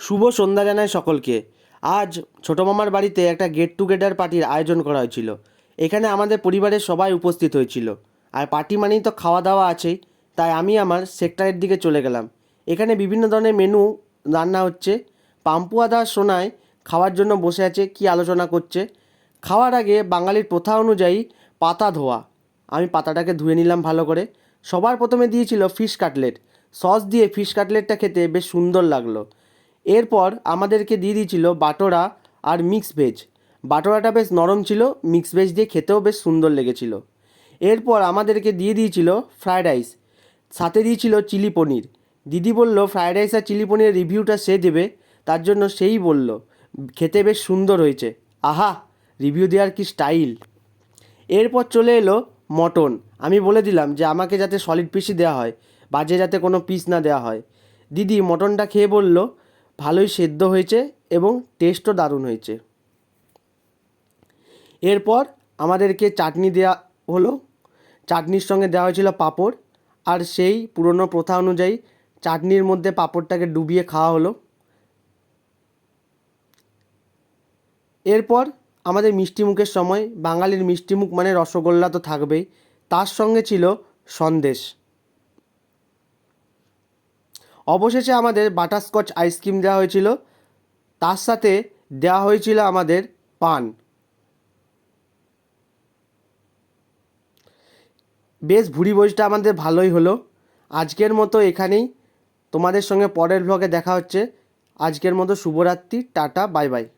শুভ সন্ধ্যা জানায় সকলকে। আজ ছোটো মামার বাড়িতে একটা গেট টুগেদার পার্টির আয়োজন করা হয়েছিল। এখানে আমাদের পরিবারের সবাই উপস্থিত হয়েছিল। আর পার্টি মানেই তো খাওয়া দাওয়া আছেই। তাই আমি আমার সেক্টরের দিকে চলে গেলাম। এখানে বিভিন্ন ধরনের মেনু রান্না হচ্ছে। পাম্পুয়া দাস সোনায় খাওয়ার জন্য বসে আছে, কি আলোচনা করছে? খাওয়ার আগে বাঙালির প্রথা অনুযায়ী পাতা ধোয়া। আমি পাতাটাকে ধুয়ে নিলাম ভালো করে। সবার প্রথমে দিয়েছিল ফিশ কাটলেট সস দিয়ে ফিশ কাটলেটটা খেতে বেশ সুন্দর লাগল। এরপর আমাদেরকে দিয়ে দিয়েছিল বাটোরা আর মিক্স ভেজ। বাটোরাটা বেশ নরম ছিল, মিক্স ভেজ দিয়ে খেতেও বেশ সুন্দর লেগেছিল। এরপর আমাদেরকে দিয়ে দিয়েছিল ফ্রায়েড রাইস। সাথে দিয়েছিল চিলি পনির। দিদি বলল, ফ্রায়েড রাইস আর চিলি পনিরের রিভিউটা সে দেবে, তার জন্য সেই বলল। খেতে বেশ সুন্দর হয়েছে। আহা, রিভিউ দেওয়ার কি স্টাইল? এরপর চলে এলো মটন। আমি বলে দিলাম যে, আমাকে যাতে সলিড পিসই দেওয়া হয়, বাজে যাতে কোনো পিস না দেওয়া হয়। দিদি মটনটা খেয়ে বলল ভালোই সেদ্ধ হয়েছে এবং টেস্টও দারুণ হয়েছে। এরপর আমাদেরকে চাটনি দেওয়া হলো। চাটনির সঙ্গে দেওয়া হয়েছিল পাঁপড়। আর সেই পুরনো প্রথা অনুযায়ী চাটনির মধ্যে পাঁপড়টাকে ডুবিয়ে খাওয়া হলো। এরপর আমাদের মিষ্টি মুখের সময়, বাঙালির মিষ্টি মুখ মানে রসগোল্লা তো থাকবেই। তার সঙ্গে ছিল সন্দেশ। অবশেষে আমাদের বাটারস্কচ আইসক্রিম দেওয়া হয়েছিল। তার সাথে দেওয়া হয়েছিল আমাদের পান। বেশ ভুড়ি বইটা আমাদের ভালোই হলো। আজকের মতো এখানেই। তোমাদের সঙ্গে পরের ভ্লগে দেখা হচ্ছে। আজকের মতো শুভরাত্রি, টাটা, বাই বাই।